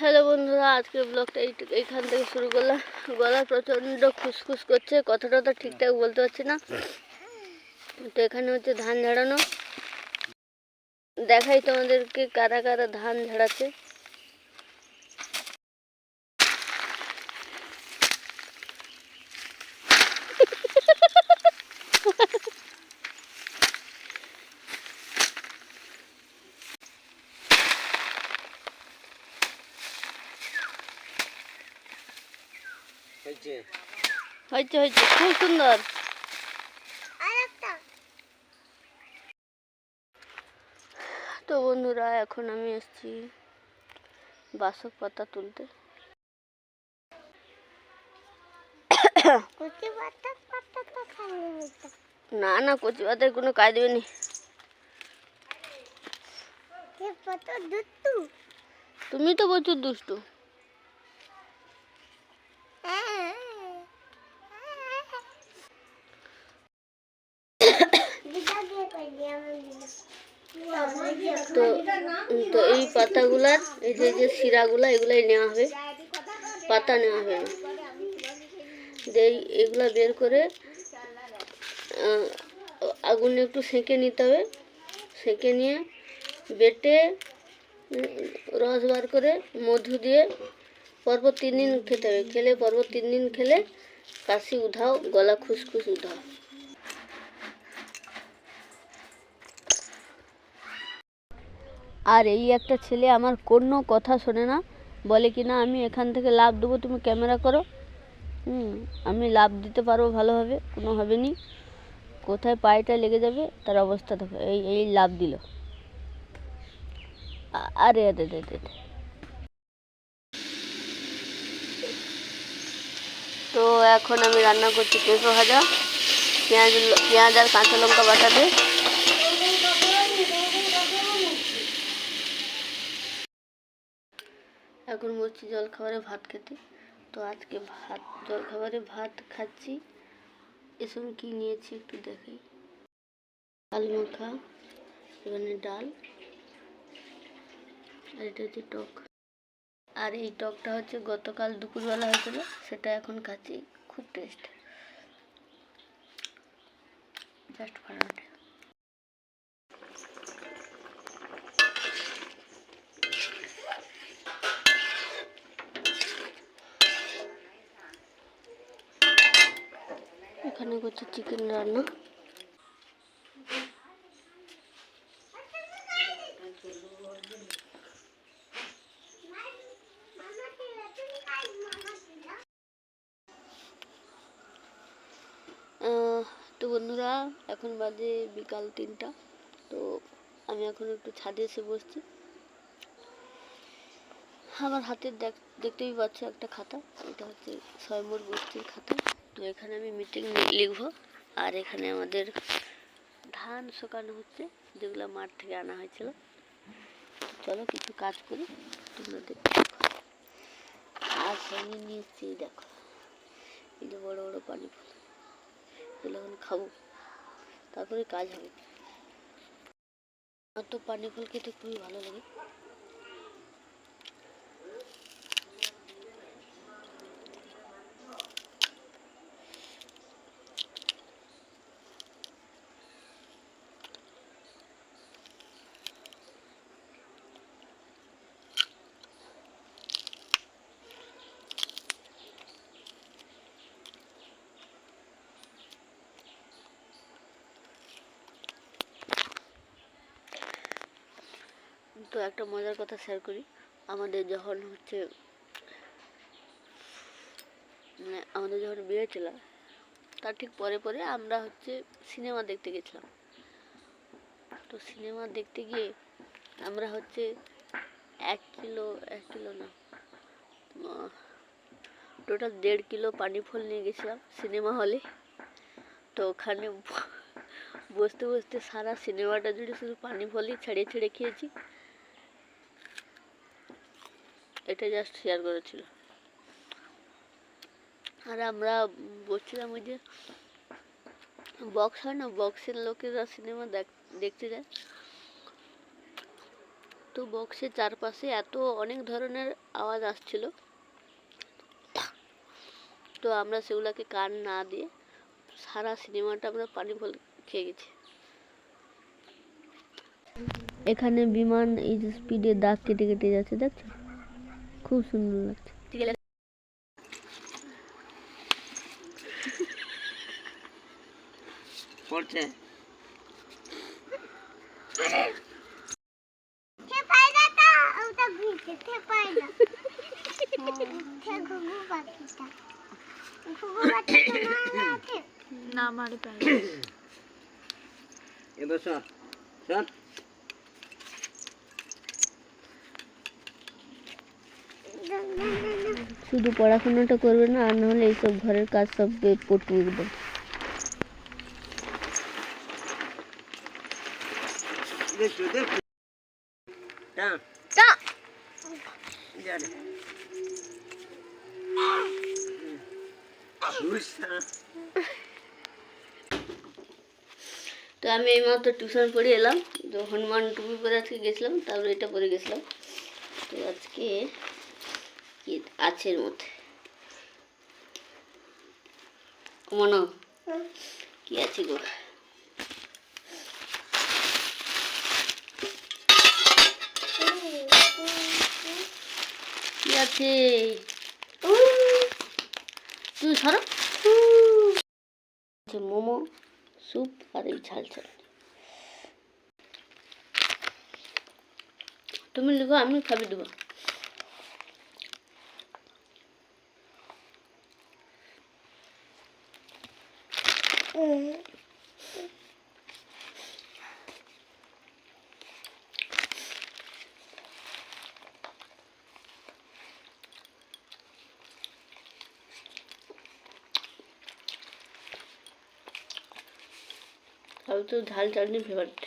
Hello বন্ধুরা, আজকের ব্লগটা এই এইখান থেকে শুরু করলাম। গলা প্রচণ্ড খুসখুস করছে কথা টথা ঠিকঠাক বলতে পারছি না। তো এখানে হচ্ছে ধান ঝাড়ানো। দেখাই তোমাদেরকে কারা কারা ধান ঝাড়াচ্ছে। হয়েছে। হয়েছে হয়েছে খুব সুন্দর। তো বন্ধুরা এখন আমি এসেছি বাসক পাতা তুলতে। না না কচি পাতায় কোনো কাজ দেবে নি। তুমি তো প্রচুর দুষ্টু। তো তো এই পাতাগুলার এই যে যে শিরাগুলা, এগুলাই নেওয়া হবে। পাতা নেওয়া হবে যে এগুলা বের করে আগুনে একটু সেঁকে নিতে হবে। সেঁকে নিয়ে বেটে রস বার করে মধু দিয়ে পরপর তিন দিন খেতে হবে খেলে পরপর তিন দিন খেলে কাশি উধাও, গলা খুসখুস উধাও। আর এই একটা ছেলে আমার কোনো কথা শোনে না, বলে কি না আমি এখান থেকে লাভ দেবো, তুমি ক্যামেরা করো। হুম, আমি লাভ দিতে পারব ভালোভাবে, কোনো হবে নি। কোথায় পায়েটা লেগে যাবে, তার অবস্থা দেখো। এই এই লাভ দিল। আরে আরে আরে আরে। তো এখন আমি রান্না করছি পেঁপে ভাজা, পেঁয়াজ পেঁয়াজ আর কাঁচা লঙ্কা বাটা দিয়ে এখন বলছি জল খাবারে ভাত খেতে। তো আজকে ভাত জল খাবারে ভাত খাচ্ছি। এসব কি নিয়েছি একটু দেখাই। ডাল মাখা, এখানে ডাল, আর এটা হচ্ছে টক। আর এই টকটা হচ্ছে গতকাল দুপুরবেলা হয়েছিল, সেটা এখন খাচ্ছি, খুব টেস্ট জাস্ট ফাটাফাটি এখানে করছে চিকেন রান্না আহ, তো বন্ধুরা, এখন বাজে বিকাল তিনটা, তো আমি এখন একটু ছাদে এসে বসছি। আমার হাতে দেখ, দেখতেই পাচ্ছ একটা খাতা, এটা হচ্ছে স্বয়ম্বর গোষ্ঠীর খাতা। তো এখানে আমি মিটিং লিখব, আর এখানে আমাদের ধান শুকানো হচ্ছে, যেগুলো মাঠ থেকে আনা হয়েছিল। চলো কিছু কাজ করি, তোমরা দেখো আর সঙ্গে নিয়ে দেখো, এই যে বড় বড় পানি ফুল এগুলো এখন খাব। তারপরে কাজ হবে। আমার তো পানি ফল খেতে খুবই ভালো লাগে। তো একটা মজার কথা শেয়ার করি। আমাদের যখন হচ্ছে মানে আমাদের যখন বিয়ে ছিল, তার ঠিক পরে পরে আমরা হচ্ছে সিনেমা দেখতে গেছিলাম। তো সিনেমা দেখতে গিয়ে আমরা হচ্ছে এক কিলো এক কিলো না টোটাল দেড় কিলো পানি ফল নিয়ে গেছিলাম সিনেমা হলে তো ওখানে বসতে বসতে সারা সিনেমাটা জুড়ে শুধু পানি ফলই ছেড়ে ছেড়ে খেয়েছি। এটা জাস্ট শেয়ার করেছিল। আর আমরা বলছিলাম ওই যে বক্স হয় না বক্সের লোকেরা সিনেমা দেখতে যায়। তো বক্সের চারপাশে এত অনেক ধরনের আওয়াজ আসছিল। তো আমরা সেগুলোকে কান না দিয়ে সারা সিনেমাটা আমরা পানি ফল খেয়ে গেছি। এখানে বিমান এই যে স্পিডে দাগ কেটে কেটে যাচ্ছে, দেখছ? కూర్చున్నట్టు పోతే না মারি পাই এবার শোন শোন শুধু পড়াশোনাটা করবে না আর নাহলে এইসব ঘরের কাজ সব পটু একদম তো আমি এইমাত্র টিউশন পড়ে এলাম। তো হনুমান টুপি পরে আজকে গেছিলাম তারপরে এটা পরে গেছিলাম। তো আজকে আছে এর মধ্যে। মনো কি আছে গো? কি আছে? তুই সরো। মোমো স্যুপ আর এই ঝাল ঝাল। তুমি লিখো আমি খাবি দেবো তো ঝাল চাটনি ফেভারিট